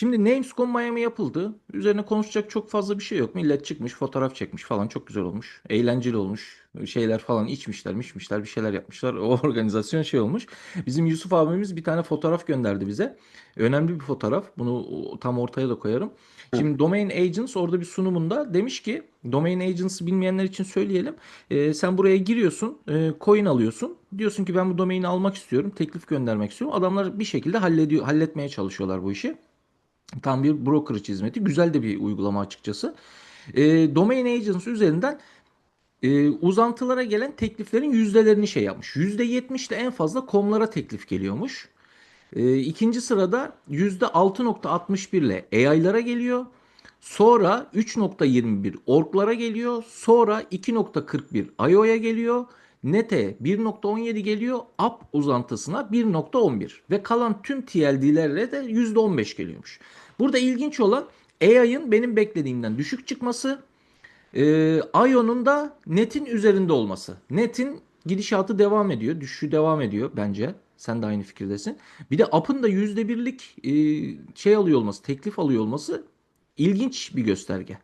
Şimdi Namescom Miami yapıldı. Üzerine konuşacak çok fazla bir şey yok. Millet çıkmış, fotoğraf çekmiş falan. Çok güzel olmuş. Eğlenceli olmuş. Şeyler falan içmişler, mişmişler, bir şeyler yapmışlar. O organizasyon şey olmuş. Bizim Yusuf abimiz bir tane fotoğraf gönderdi bize. Önemli bir fotoğraf. Bunu tam ortaya da koyarım. Şimdi Domain Agents orada bir sunumunda demiş ki Domain Agents'ı bilmeyenler için söyleyelim. Ee, sen buraya giriyorsun, e, coin alıyorsun. Diyorsun ki ben bu domaini almak istiyorum, teklif göndermek istiyorum. Adamlar bir şekilde hallediyor, halletmeye çalışıyorlar bu işi. Tam bir brokerage hizmeti. Güzel de bir uygulama açıkçası. E, Domain Agents üzerinden e, uzantılara gelen tekliflerin yüzdelerini şey yapmış. %70 de en fazla komlara teklif geliyormuş. E, ikinci sırada %6.61 ile AI'lara geliyor. Sonra 3.21 orglara geliyor. Sonra 2.41 IO'ya geliyor. Nete 1.17 geliyor. App uzantısına 1.11 ve kalan tüm TLD'lerle de %15 geliyormuş. Burada ilginç olan AI'ın benim beklediğimden düşük çıkması. E, IO'nun da netin üzerinde olması. Netin gidişatı devam ediyor. Düşüşü devam ediyor bence. Sen de aynı fikirdesin. Bir de app'ın da %1'lik e, şey alıyor olması, teklif alıyor olması ilginç bir gösterge.